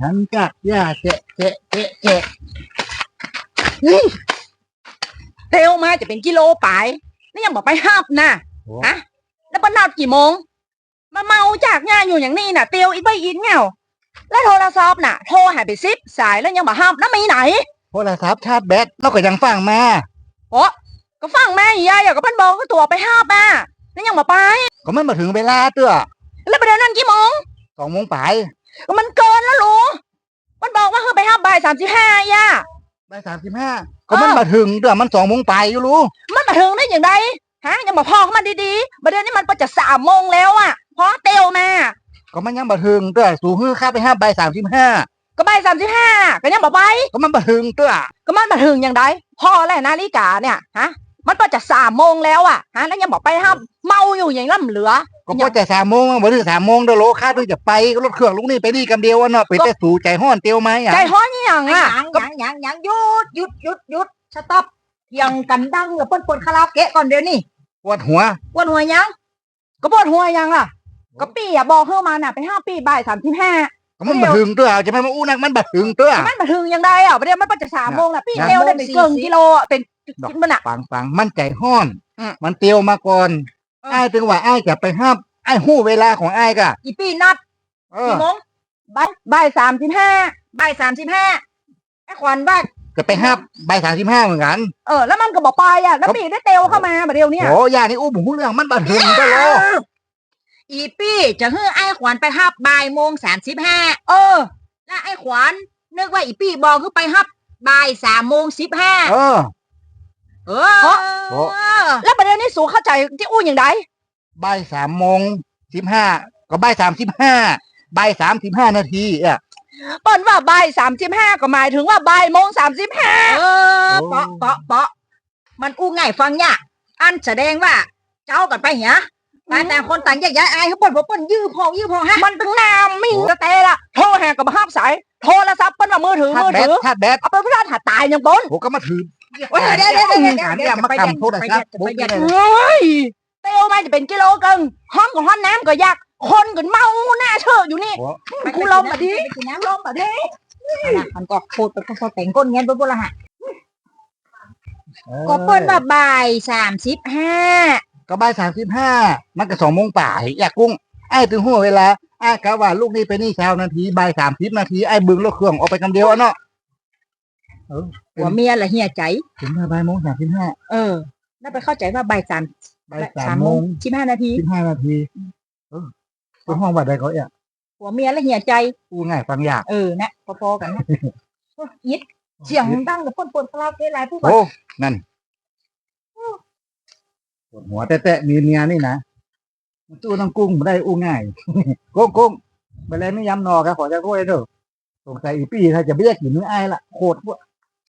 ฉันจักย่าเจ๊ะเจ๊ะเจ๊ะเจ๊ะเฮ้ยเตียวมาจะเป็นกิโลไปนี่ยังบอกไปห้าบนะโอ้ฮะแล้วปนัดกี่โมง มาเมาจากงานอยู่อย่างนี้น่ะ เตียวอีกไม่อินเงาแล้วโทรศัพท์น่ะ โทรหายไปซิปสายแล้วยังมาห้ามแล้วมีไหน โทรศัพท์ชาร์จแบตแล้วก็ยังฟังมาโอ้ก็ฟังแม่ยายอย่าก็เพันบอกก็ตัวไปห้าบอะแล้วยังมาไป ก็มันมาถึงเวลาเตื้อแล้วประเด็นนั้นกี่โมงสองโมงไปก็มันเกินแล้วลูมันบอก ว่าคือไปห้าบ่ายสามสิบห้าย่าไปสามสิบห้าก็มันมาถึงเตื้อมันสองโมงไปอยู่รู้มันมาถึงได้อย่างไรฮะยังมาพอเข้ามาดีๆประเด็นนี้มันก็จะสามโมงแล้วอะเพราะเตียวมาก็มันยังมาถึงเตื้อสูงขึ้นค่าไปห้าใบสามสิบห้าก็บ่ายสามสิบห้าก็ยังบอกไปก็มันมาถึงเตื้อก็มันมาถึงอย่างไรพ่อและนาฬิกาเนี่ยฮะ มันก็จะสามโมงแล้วอะฮะแล้วยังบอกไปห้ามเมาอยู่อย่างล่ำเหลือ ก็พอจะสามโมงมาถึงสามโมงเด้อโลค่าด้วยจะไปก็รถเครื่องลุกนี่ไปนี่กำเดียวอะเนาะไปแต่สู่ใจห้อนเตียวไหมอะใจฮ้อนนี่อย่างหยัอะงหยังหยังหยังหยุดหยุดหยุดหยุดสต็อปยังกันดังกับเปิ้นปนคาราโอเกะก่อนเดี๋ยวนี้ปวดหัววันหัวยัง ก็ปวดหัวยังอะ ก็ปีอะบอกเข้ามาน่ะไปห้าปีบ่ายสามสิบห้าก็มันมาถึงเตื้อจะไม่มาอู้นักมันมาถึงเตื้อมันมาถึงอย่างไรอะประเดี๋ยวมันก็จะสามโมงน่ะปีนะเร็วได้เป็นเกินกิโลอะเป็น ดอกกินมันอะฟังฟังมันใจห้อน อืมมันเตียวมาก่อนเออ ไอ้ายถึงว่าไอ้ายจะไปห้ามไอ้ายหู้เวลาของไอ้ายกะอีปีนัดเออกี่โมงบ่ายบ่ายสามสิบห้าบ่ายสามสิบห้าไอ้ขวัญว่าจะไปห้ามใบสามสิบห้าเหมือนกันเออ แล้วมันก็บอกไปอะ แล้วปีได้เตลเข้ามาประเดี๋ยวเนี้ยโอ้ยานี่อู้ผมพูดเรื่องมันบันเทิงก็โลอีปีจะให้ไอ้ขวัญไปฮับบ่ายโมงสามสิบห้าเออ แล้วไอ้ขวัญนึกว่าอีปีบอกคือไปฮับบ่ายสามโมงสิบห้าเออ เออโอ้แล้วประเดี๋ยวนี้สูเข้าใจที่อู้อย่างไรใบสามโมงสิบห้าก็ใบสามสิบห้าใบสามสิบห้านาทีอะ เปิ้นว่าบ่ายสามสิบห้าก็หมายถึงว่าบ่ายโมงสามสิบห้าเออเปาะเปาะเปาะมันอู้ง่ายฟังยากอันแสดงว่า เจ้ากันไปเหรอไปแต่างคนต่างแยกย้ายอายเขาเปิดบ่เปิ้นยื้อพอยื้อพอฮะมันตั้งนานมิ่งกระเตละโทรหากับห้ามสายโทรศัพท์เปิ้นว่ามือถือชามืร์จอแบตถือชาร์จแบตเอาไปพิจารณาตายยังบนโหก็มาถือ เดี๋ยวเดี๋ยวเดี๋ยวเดี๋ยวเดี๋ยวหาเดี๋เนี่ยวยมาทำโทรศัพท์จะไปยัดบุ๊กจะไปยัดเลยเฮ้ยเตียวมาจะเป็นกิโลเกินห้องกับห้องน้ำก็ยากคนก็เมาหน้าเชื่ออยู่นี่ไปกูลมมาดิไปกินน้ำลมมาดิเอาล่ะมันก็พูดไปพอแต่งก้นเงี้ยไปบ่ละฮะก็เปิ้นว่าบ่ายสามสิบห้าก็ใบสามสิบห้ามันก็สองโมงป่ายอยากกุ้งไอ้ถึงหัวเวลาไอ้กะว่าลูกนี่ไปนี่เช้านาทีใบสามสิบนาทีไอ้บึงรถเครื่องออกไปคำเดียวอะเนาะ เออหัวเมียละเฮียใจ ถึงมาใบโมงสามสิบห้าเออแล้วไปเข้าใจว่าบ่ายสามใบสามโมงสิบห้านาทีสิบห้านาที เออเป็นห้องวัดใดเขาเนี่ยหัวเมียละเฮียใจกูง่ายฟังยากเออนะพอๆกันนะยิดเสียงดังกับพ่นปนคาราโอเกะหลายผู้ก่อนโอ้นั่นปวดหัวแตะๆมีเมียนี่นะมันตู้ต้องกุ้งไม่ได้อู้ง่ายกุ้งกุ้งไปเลยไม่ย้ำนอครับขอจะโทษเด้อสงสัยอีปี้ถ้าจะไม่แยกกินเนื้อไอ้ายละโคตรพวก